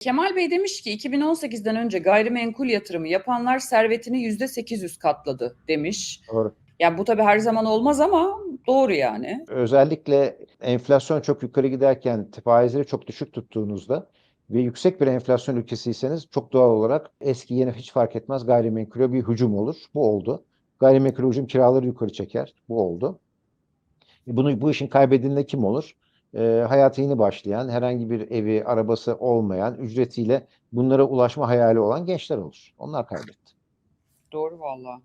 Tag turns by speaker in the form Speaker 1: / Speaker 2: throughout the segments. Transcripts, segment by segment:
Speaker 1: Kemal Bey demiş ki 2018'den önce gayrimenkul yatırımı yapanlar servetini %800 katladı demiş.
Speaker 2: Doğru.
Speaker 1: Ya bu tabii her zaman olmaz ama doğru yani.
Speaker 2: Özellikle enflasyon çok yukarı giderken faizleri çok düşük tuttuğunuzda ve yüksek bir enflasyon ülkesiyseniz çok doğal olarak eski yeni hiç fark etmez gayrimenkule bir hücum olur. Bu oldu. Gayrimenkul hücum kiraları yukarı çeker. Bu oldu. E Bunu, bu işin kaybedilene kim olur? E, hayatı yeni başlayan, herhangi bir evi, arabası olmayan, ücretiyle bunlara ulaşma hayali olan gençler olur. Onlar kaybetti.
Speaker 1: Doğru valla.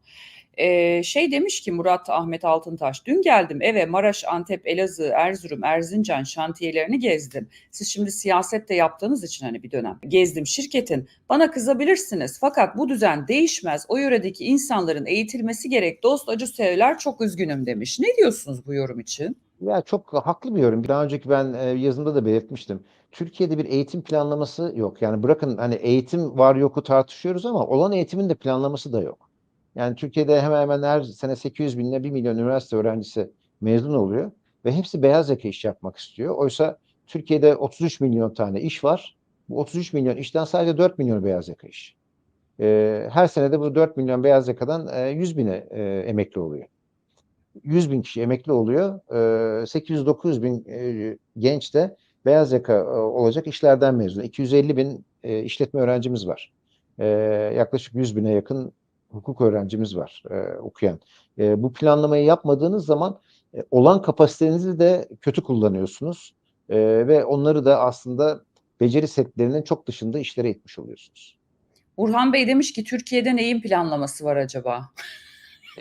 Speaker 1: Ee, şey demiş ki Murat Ahmet Altıntaş, dün geldim eve Maraş, Antep, Elazığ, Erzurum, Erzincan şantiyelerini gezdim. Siz şimdi siyasette yaptığınız için hani bir dönem gezdim şirketin. Bana kızabilirsiniz fakat bu düzen değişmez. O yöredeki insanların eğitilmesi gerek. Dost acı sevler çok üzgünüm demiş. Ne diyorsunuz bu yorum için?
Speaker 2: Ya çok haklı bir yorum. Daha önceki ben e, yazımda da belirtmiştim. Türkiye'de bir eğitim planlaması yok. Yani bırakın hani eğitim var yoku tartışıyoruz ama olan eğitimin de planlaması da yok. Yani Türkiye'de hemen hemen her sene 800 bin ile 1 milyon üniversite öğrencisi mezun oluyor ve hepsi beyaz yaka iş yapmak istiyor. Oysa Türkiye'de 33 milyon tane iş var. Bu 33 milyon işten sadece 4 milyon beyaz yaka iş. E, her senede bu 4 milyon beyaz yakadan e, 100 bine e, emekli oluyor. 100 bin kişi emekli oluyor. E, 800-900 bin genç de beyaz yaka e, olacak işlerden mezun. 250 bin e, işletme öğrencimiz var. E, yaklaşık 100 bine yakın hukuk öğrencimiz var e, okuyan. Bu planlamayı yapmadığınız zaman olan kapasitenizi de kötü kullanıyorsunuz ve onları da aslında beceri setlerinin çok dışında işlere itmiş oluyorsunuz.
Speaker 1: Burhan Bey demiş ki Türkiye'de neyin planlaması var acaba?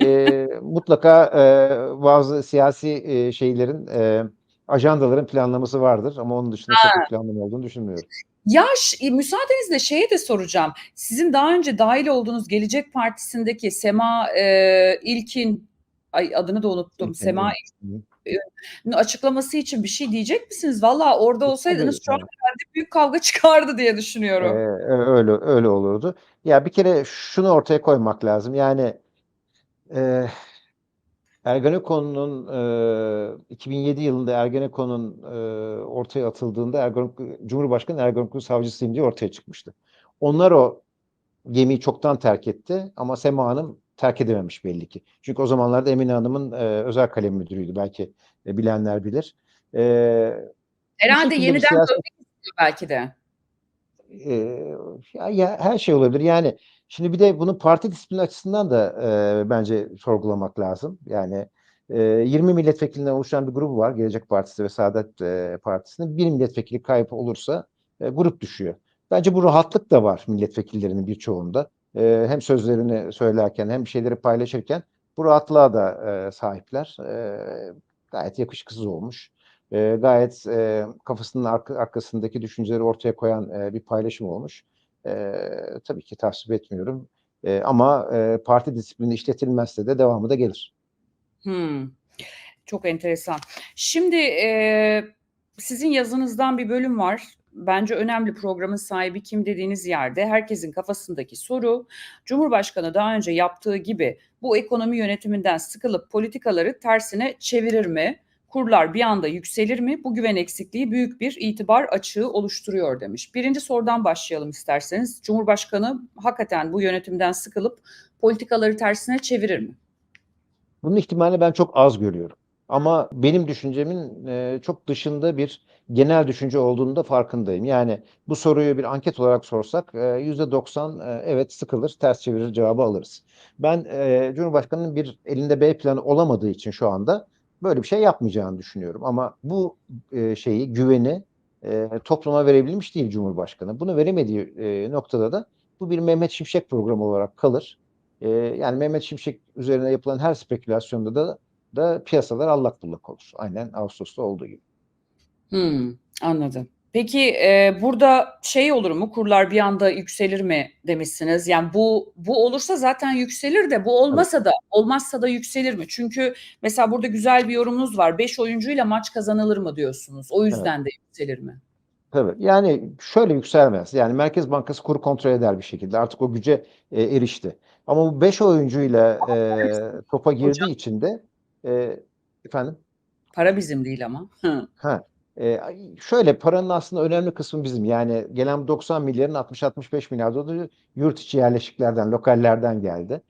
Speaker 2: E, mutlaka e, bazı siyasi e, şeylerin, e, ajandaların planlaması vardır ama onun dışında çok bir planlama olduğunu düşünmüyorum.
Speaker 1: Ya ş- e, müsaadenizle şeye de soracağım. Sizin daha önce dahil olduğunuz Gelecek Partisi'ndeki Sema e, İlkin, ay adını da unuttum.
Speaker 2: İlkin,
Speaker 1: Sema
Speaker 2: Hı.
Speaker 1: İlkin'in açıklaması için bir şey diyecek misiniz? Valla orada olsaydınız şu an herhalde büyük kavga çıkardı diye
Speaker 2: Ee,
Speaker 1: düşünüyorum.
Speaker 2: öyle öyle olurdu. Ya bir kere şunu ortaya koymak lazım. Yani e, Ergenekon'un e, 2007 yılında Ergenekon'un e, ortaya atıldığında Ergenekon, Cumhurbaşkanı Ergenekon savcısıyım diye ortaya çıkmıştı. Onlar o gemiyi çoktan terk etti ama Sema Hanım terk edememiş belli ki. Çünkü o zamanlarda Emine Hanım'ın e, özel kalem müdürüydü. Belki e, bilenler bilir. E,
Speaker 1: Herhalde yeniden
Speaker 2: siyaset-
Speaker 1: belki de.
Speaker 2: Eee, ya, ya her şey olabilir. Yani şimdi bir de bunu parti disiplini açısından da eee, bence sorgulamak lazım. Yani eee, 20 milletvekilinden oluşan bir grubu var. Gelecek Partisi ve Saadet eee, Partisi'nin bir milletvekili kayıp olursa eee, grup düşüyor. Bence bu rahatlık da var milletvekillerinin birçoğunda. Eee, hem sözlerini söylerken hem bir şeyleri paylaşırken bu rahatlığa da eee, sahipler. Eee, gayet yakışıksız olmuş. E, gayet e, kafasının arka, arkasındaki düşünceleri ortaya koyan e, bir paylaşım olmuş. E, tabii ki tasvip etmiyorum. E, ama e, parti disiplini işletilmezse de devamı da gelir.
Speaker 1: Hmm. Çok enteresan. Şimdi e, sizin yazınızdan bir bölüm var. Bence önemli programın sahibi kim dediğiniz yerde herkesin kafasındaki soru Cumhurbaşkanı daha önce yaptığı gibi bu ekonomi yönetiminden sıkılıp politikaları tersine çevirir mi? Kurlar bir anda yükselir mi? Bu güven eksikliği büyük bir itibar açığı oluşturuyor demiş. Birinci sorudan başlayalım isterseniz. Cumhurbaşkanı hakikaten bu yönetimden sıkılıp politikaları tersine çevirir mi?
Speaker 2: Bunun ihtimalini ben çok az görüyorum. Ama benim düşüncemin e, çok dışında bir genel düşünce olduğunu da farkındayım. Yani bu soruyu bir anket olarak sorsak e, %90 e, evet sıkılır, ters çevirir cevabı alırız. Ben e, Cumhurbaşkanı'nın bir elinde B planı olamadığı için şu anda böyle bir şey yapmayacağını düşünüyorum. Ama bu e, şeyi, güveni e, topluma verebilmiş değil Cumhurbaşkanı. Bunu veremediği e, noktada da bu bir Mehmet Şimşek programı olarak kalır. Yani Mehmet Şimşek üzerine yapılan her spekülasyonda da da piyasalar allak bullak olur. Aynen Ağustos'ta olduğu gibi.
Speaker 1: Hmm, anladım. Peki e, burada şey olur mu? Kurlar bir anda yükselir mi demişsiniz? Yani bu bu olursa zaten yükselir de bu olmasa da olmazsa da yükselir mi? Çünkü mesela burada güzel bir yorumunuz var. 5 oyuncuyla maç kazanılır mı diyorsunuz? O yüzden de yükselir mi?
Speaker 2: Tabii. Yani şöyle yükselmez. Yani Merkez Bankası kuru kontrol eder bir şekilde. Artık o güce e, erişti. Ama bu 5 oyuncuyla e, topa girdiği için de e, efendim
Speaker 1: Para bizim değil ama. Hı.
Speaker 2: Ha. Eee, şöyle paranın aslında önemli kısmı bizim. Yani gelen 90 milyarın 60-65 milyar doları yurt içi yerleşiklerden, lokallerden geldi.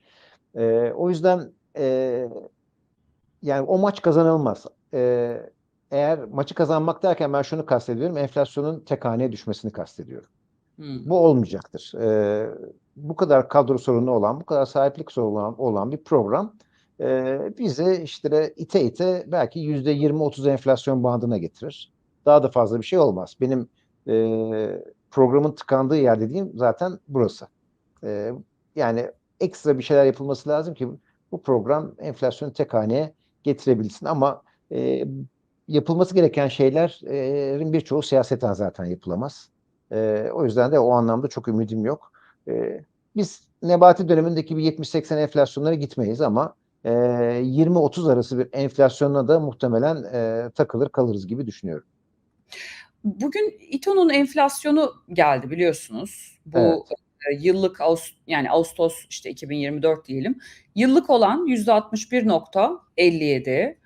Speaker 2: Eee, o yüzden eee, yani o maç kazanılmaz. Eee, eğer maçı kazanmak derken ben şunu kastediyorum. Enflasyonun tek haneye düşmesini kastediyorum.
Speaker 1: Hımm.
Speaker 2: Bu olmayacaktır. Eee, bu kadar kadro sorunu olan, bu kadar sahiplik sorunu olan, olan bir program eee, bizi işte ite ite belki %20-30 enflasyon bandına getirir. Daha da fazla bir şey olmaz. Benim eee, programın tıkandığı yer dediğim zaten burası. Eee, yani ekstra bir şeyler yapılması lazım ki bu program enflasyonu tek haneye getirebilsin. Ama eee, yapılması gereken şeylerin birçoğu siyaseten zaten yapılamaz. Eee, o yüzden de o anlamda çok ümidim yok. Eee, biz Nebati dönemindeki bir 70-80 enflasyonlara gitmeyiz ama eee 20-30 arası bir enflasyona da muhtemelen eee, takılır kalırız gibi düşünüyorum.
Speaker 1: Bugün İTO'nun enflasyonu geldi biliyorsunuz. Bu
Speaker 2: Evet.
Speaker 1: eee, yıllık yani Ağustos işte 2024 diyelim. Yıllık olan %61.57.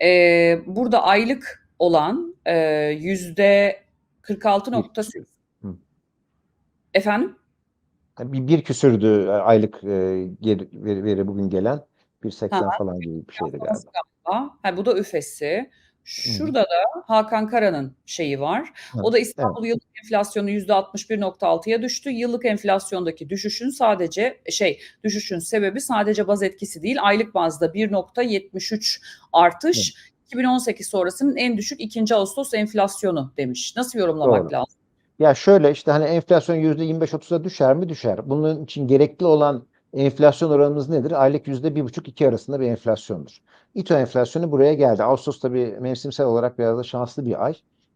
Speaker 1: Eee, burada aylık olan eee, %46.8.
Speaker 2: Hı.
Speaker 1: Efendim?
Speaker 2: Bir, bir küsürdü aylık eee, geri, veri, veri bugün gelen. 1.80
Speaker 1: Ha,
Speaker 2: falan gibi bir şeydi galiba.
Speaker 1: Ha, bu da üfesi. Şurada da Hakan Kara'nın şeyi var.
Speaker 2: Evet,
Speaker 1: O da
Speaker 2: evet.
Speaker 1: İstanbul yıllık enflasyonu %61.6'ya düştü. Yıllık enflasyondaki düşüşün sadece şey düşüşün sebebi sadece baz etkisi değil. Aylık bazda 1.73 artış. 2018 sonrasının en düşük 2. Ağustos enflasyonu demiş. Nasıl yorumlamak
Speaker 2: Doğru.
Speaker 1: lazım?
Speaker 2: Ya şöyle işte hani enflasyon %25-30'a düşer mi? Düşer. Bunun için gerekli olan enflasyon oranımız nedir? Aylık %1,5-2 arasında bir enflasyondur. İTO enflasyonu buraya geldi. Ağustos tabii mevsimsel olarak biraz da şanslı bir ay.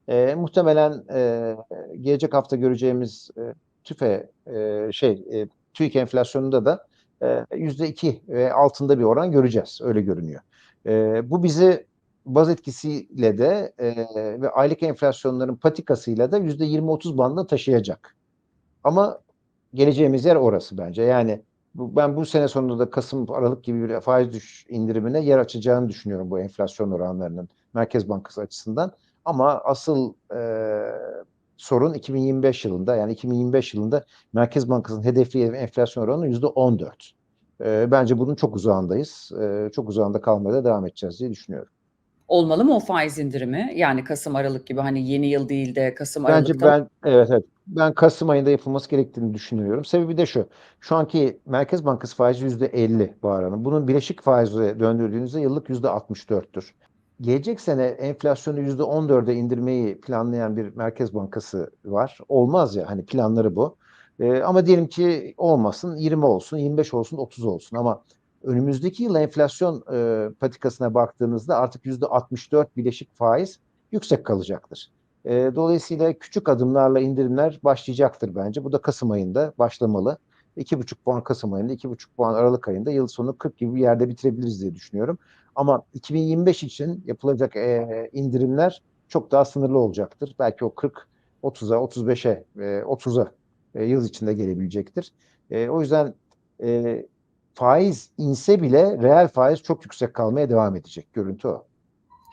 Speaker 2: Eee, muhtemelen eee, gelecek hafta göreceğimiz eee, TÜFE eee, şey eee, TÜİK enflasyonunda da eee, %2 ve altında bir oran göreceğiz. Öyle görünüyor. Eee, bu bizi baz etkisiyle de eee, ve aylık enflasyonların patikasıyla da %20-30 bandına taşıyacak. Ama geleceğimiz yer orası bence. Yani bu, ben bu sene sonunda da Kasım, Aralık gibi bir faiz düş indirimine yer açacağını düşünüyorum bu enflasyon oranlarının Merkez Bankası açısından. Ama asıl eee, sorun 2025 yılında yani 2025 yılında Merkez Bankası'nın hedefli enflasyon oranı %14. Eee, bence bunun çok uzağındayız. Eee, çok uzağında kalmaya da devam edeceğiz diye düşünüyorum.
Speaker 1: Olmalı mı o faiz indirimi? Yani Kasım Aralık gibi hani yeni yıl değil de Kasım
Speaker 2: Bence
Speaker 1: Aralık'ta
Speaker 2: ben evet evet ben Kasım ayında yapılması gerektiğini düşünüyorum. Sebebi de şu. Şu anki Merkez Bankası faizi %50 Bahar Hanım. Bunun bileşik faize döndürdüğünüzde yıllık %64'tür. Gelecek sene enflasyonu %14'e indirmeyi planlayan bir Merkez Bankası var. Olmaz ya hani planları bu. Ee, ama diyelim ki olmasın 20 olsun, 25 olsun, 30 olsun ama önümüzdeki yıl enflasyon e, patikasına baktığınızda artık %64 bileşik faiz yüksek kalacaktır. E, dolayısıyla küçük adımlarla indirimler başlayacaktır bence. Bu da Kasım ayında başlamalı. 2,5 puan Kasım ayında, 2,5 puan Aralık ayında yıl sonu 40 gibi bir yerde bitirebiliriz diye düşünüyorum. Ama 2025 için yapılacak e, indirimler çok daha sınırlı olacaktır. Belki o 40, 30'a, 35'e, e, 30'a e, yıl içinde gelebilecektir. E, o yüzden e, faiz inse bile reel faiz çok yüksek kalmaya devam edecek. Görüntü o.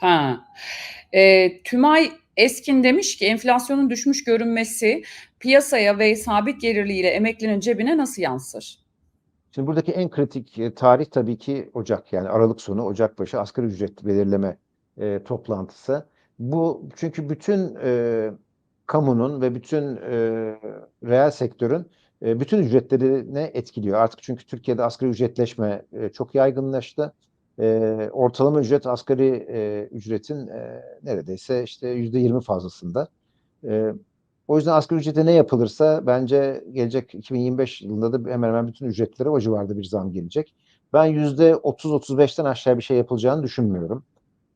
Speaker 1: Ha. Eee, Tümay Eskin demiş ki enflasyonun düşmüş görünmesi piyasaya ve sabit gelirliyle emeklinin cebine nasıl yansır?
Speaker 2: Şimdi buradaki en kritik e, tarih tabii ki Ocak yani Aralık sonu Ocak başı asgari ücret belirleme e, toplantısı. Bu çünkü bütün e, kamunun ve bütün e, reel sektörün e, bütün ücretlerine etkiliyor. Artık çünkü Türkiye'de asgari ücretleşme e, çok yaygınlaştı. E, ortalama ücret asgari e, ücretin e, neredeyse işte yüzde yirmi fazlasında. E, o yüzden asgari ücrete ne yapılırsa bence gelecek 2025 yılında da hemen hemen bütün ücretlere o civarda bir zam gelecek. Ben yüzde 30-35'ten aşağı bir şey yapılacağını düşünmüyorum.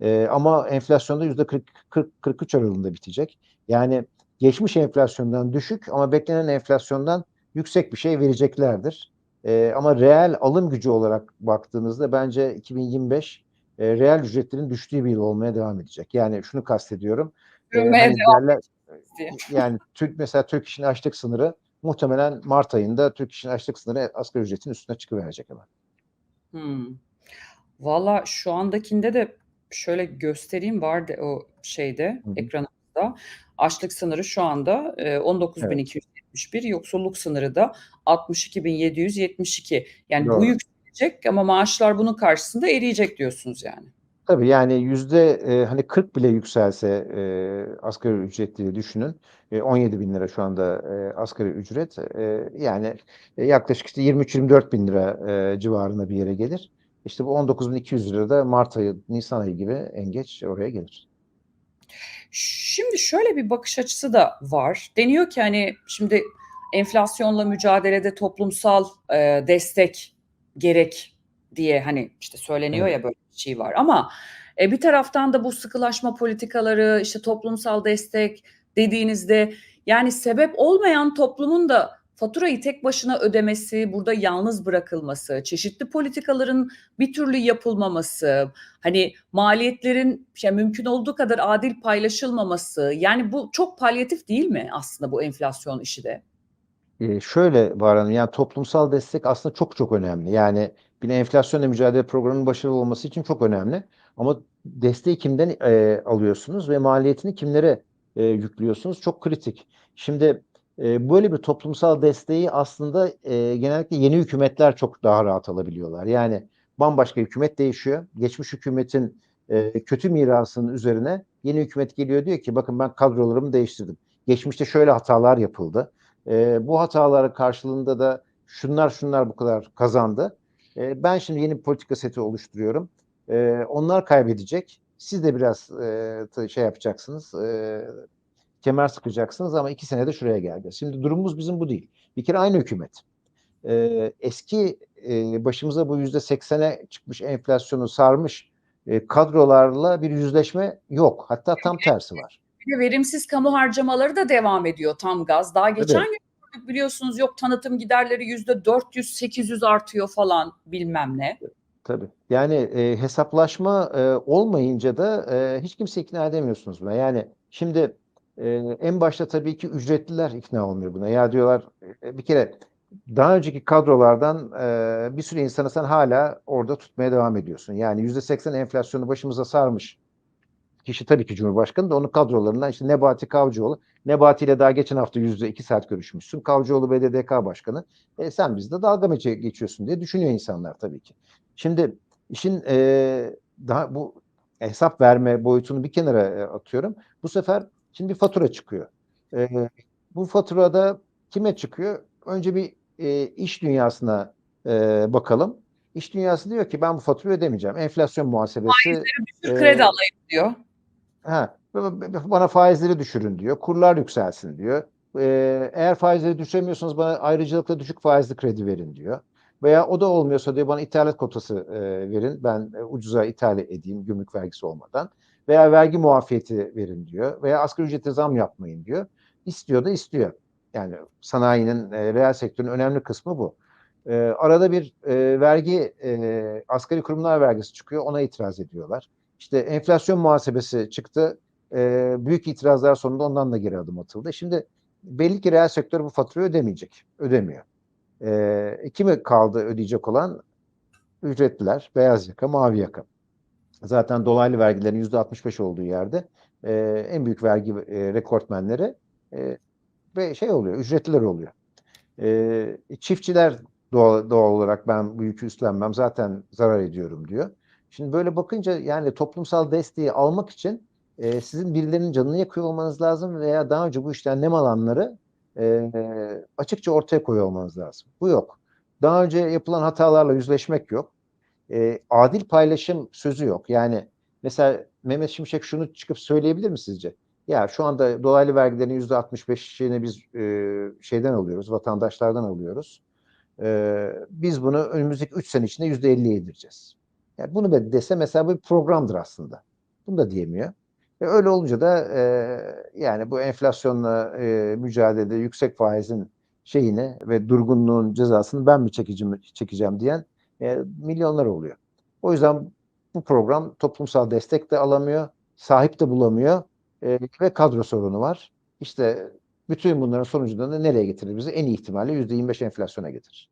Speaker 2: E, ama enflasyonda yüzde 40-43 aralığında bitecek. Yani geçmiş enflasyondan düşük ama beklenen enflasyondan yüksek bir şey vereceklerdir. E, ama reel alım gücü olarak baktığınızda bence 2025 e, reel ücretlerin düştüğü bir yıl olmaya devam edecek. Yani şunu kastediyorum. E, hani derler, yani Türk mesela Türk İş'in açlık sınırı muhtemelen Mart ayında Türk İş'in açlık sınırı asgari ücretin üstüne çıkıverecek hemen.
Speaker 1: Hmm. Valla şu andakinde de şöyle göstereyim vardı o şeyde
Speaker 2: Hı hı.
Speaker 1: ekranımızda. açlık sınırı şu anda e, 19.271, yoksulluk sınırı da 62.772. Yani bu
Speaker 2: Doğru.
Speaker 1: yükselecek ama maaşlar bunun karşısında eriyecek diyorsunuz yani.
Speaker 2: Tabii yani yüzde e, hani 40 bile yükselse e, asgari ücret diye düşünün. E, 17 bin lira şu anda e, asgari ücret. E, yani e, yaklaşık işte 23-24 bin lira e, civarında bir yere gelir. İşte bu 19.200 lira da Mart ayı, Nisan ayı gibi en geç oraya gelir.
Speaker 1: Şimdi şöyle bir bakış açısı da var. Deniyor ki hani şimdi enflasyonla mücadelede toplumsal e, destek gerek diye hani işte söyleniyor
Speaker 2: Evet.
Speaker 1: ya böyle bir şey var. Ama e, bir taraftan da bu sıkılaşma politikaları işte toplumsal destek dediğinizde yani sebep olmayan toplumun da faturayı tek başına ödemesi, burada yalnız bırakılması, çeşitli politikaların bir türlü yapılmaması, hani maliyetlerin şey, mümkün olduğu kadar adil paylaşılmaması yani bu çok palyatif değil mi aslında bu enflasyon işi de?
Speaker 2: Ee, şöyle Bahar Hanım, yani toplumsal destek aslında çok çok önemli. Yani bir enflasyonla mücadele programının başarılı olması için çok önemli. Ama desteği kimden e, alıyorsunuz ve maliyetini kimlere e, yüklüyorsunuz çok kritik. Şimdi e, böyle bir toplumsal desteği aslında e, genellikle yeni hükümetler çok daha rahat alabiliyorlar. Yani bambaşka hükümet değişiyor. Geçmiş hükümetin e, kötü mirasının üzerine yeni hükümet geliyor diyor ki bakın ben kadrolarımı değiştirdim. Geçmişte şöyle hatalar yapıldı. E, bu hataların karşılığında da şunlar şunlar bu kadar kazandı. Ben şimdi yeni bir politika seti oluşturuyorum. Onlar kaybedecek. Siz de biraz şey yapacaksınız. Kemer sıkacaksınız ama iki senede şuraya geleceğiz. Şimdi durumumuz bizim bu değil. Bir kere aynı hükümet. E, eski e, başımıza bu yüzde seksene çıkmış enflasyonu sarmış e, kadrolarla bir yüzleşme yok. Hatta tam tersi var.
Speaker 1: Verimsiz kamu harcamaları da devam ediyor tam gaz. Daha geçen
Speaker 2: Evet.
Speaker 1: gün biliyorsunuz yok tanıtım giderleri yüzde 400 800 artıyor falan bilmem ne.
Speaker 2: Tabii. Yani e, hesaplaşma e, olmayınca da e, hiç kimse ikna edemiyorsunuz buna. Yani şimdi e, en başta tabii ki ücretliler ikna olmuyor buna. Ya diyorlar e, bir kere daha önceki kadrolardan e, bir sürü insanı sen hala orada tutmaya devam ediyorsun. Yani yüzde seksen enflasyonu başımıza sarmış kişi tabii ki Cumhurbaşkanı da onun kadrolarından işte Nebati Kavcıoğlu. Nebati ile daha geçen hafta yüzde iki saat görüşmüşsün. Kavcıoğlu BDDK Başkanı. E, sen bizde dalga mı geçiyorsun diye düşünüyor insanlar tabii ki. Şimdi işin e, daha bu hesap verme boyutunu bir kenara atıyorum. Bu sefer şimdi bir fatura çıkıyor. E, bu faturada kime çıkıyor? Önce bir e, iş dünyasına e, bakalım. İş dünyası diyor ki ben bu faturayı ödemeyeceğim. Enflasyon muhasebesi
Speaker 1: Düşür
Speaker 2: e,
Speaker 1: kredi alayım diyor.
Speaker 2: Ha, bana faizleri düşürün diyor. Kurlar yükselsin diyor. Ee, eğer faizleri düşüremiyorsanız bana ayrıcalıkla düşük faizli kredi verin diyor. Veya o da olmuyorsa diyor bana ithalat kotası e, verin. Ben e, ucuza ithal edeyim gümrük vergisi olmadan. Veya vergi muafiyeti verin diyor. Veya asgari ücrete zam yapmayın diyor. İstiyor da istiyor. Yani sanayinin, e, reel sektörün önemli kısmı bu. E, arada bir e, vergi, e, asgari kurumlar vergisi çıkıyor. Ona itiraz ediyorlar. İşte enflasyon muhasebesi çıktı. E, büyük itirazlar sonunda ondan da geri adım atıldı. Şimdi belli ki reel sektör bu faturayı ödemeyecek. Ödemiyor. E, kimi kaldı ödeyecek olan? Ücretliler, beyaz yaka, mavi yaka. Zaten dolaylı vergilerin yüzde 65 olduğu yerde e, en büyük vergi e, rekortmenleri e, ve şey oluyor, ücretliler oluyor. E, çiftçiler doğal, doğal olarak ben bu yükü üstlenmem zaten zarar ediyorum diyor. Şimdi böyle bakınca yani toplumsal desteği almak için e, sizin birilerinin canını yakıyor olmanız lazım veya daha önce bu işten nem alanları e, açıkça ortaya koyuyor olmanız lazım. Bu yok. Daha önce yapılan hatalarla yüzleşmek yok. E, adil paylaşım sözü yok. Yani mesela Mehmet Şimşek şunu çıkıp söyleyebilir mi sizce? Ya şu anda dolaylı vergilerin yüzde 65'ini biz e, şeyden alıyoruz, vatandaşlardan alıyoruz. E, biz bunu önümüzdeki 3 sene içinde yüzde 50'ye indireceğiz. Yani bunu da dese mesela bu bir programdır aslında. Bunu da diyemiyor. E öyle olunca da e, yani bu enflasyonla e, mücadelede yüksek faizin şeyini ve durgunluğun cezasını ben mi çekeceğim, çekeceğim diyen e, milyonlar oluyor. O yüzden bu program toplumsal destek de alamıyor, sahip de bulamıyor e, ve kadro sorunu var. İşte bütün bunların sonucunda da nereye getirir bizi? En iyi ihtimalle %25 enflasyona getirir.